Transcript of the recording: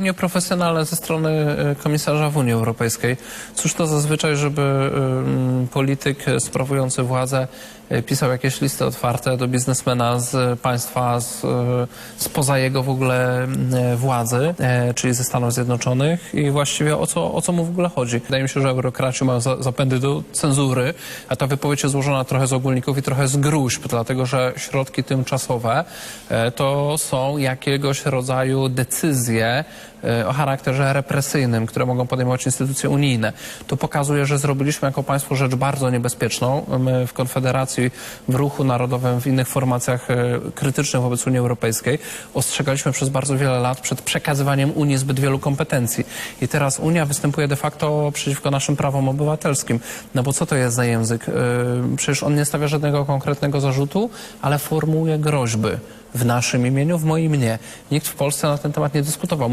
nieprofesjonalne ze strony e, komisarza w Unii Europejskiej. Cóż to zazwyczaj, żeby em, polityk e, sprawujący władzę e, pisał jakieś listy otwarte do biznesmena z państwa z, e, spoza jego w ogóle e, władzy, e, czyli ze Stanów Zjednoczonych i właściwie o co, o co mu w ogóle chodzi. Wydaje mi się, że eurokraci mają za, zapędy do cenzury, a ta wypowiedź jest złożona trochę z ogólników i trochę z gruźb, dlatego że środki tymczasowe e, to są jakiegoś rodzaju decyzje e, o charakterze represyjnym, które mogą podejmować instytucje unijne. To pokazuje, że zrobiliśmy jako państwo rzecz bardzo niebezpieczną. My w Konfederacji, w Ruchu Narodowym, w innych formacjach e, krytycznych wobec Unii Europejskiej ostrzegaliśmy przez bardzo wiele lat przed przekazywaniem Unii zbyt wielu kompetencji. I teraz Unia występuje de facto przeciwko naszym prawom obywatelskim. No bo co to jest za język? E, Przecież on nie stawia żadnego konkretnego zarzutu, ale formułuje groźby w naszym imieniu, w moim nie. Nikt w Polsce na ten temat nie dyskutował.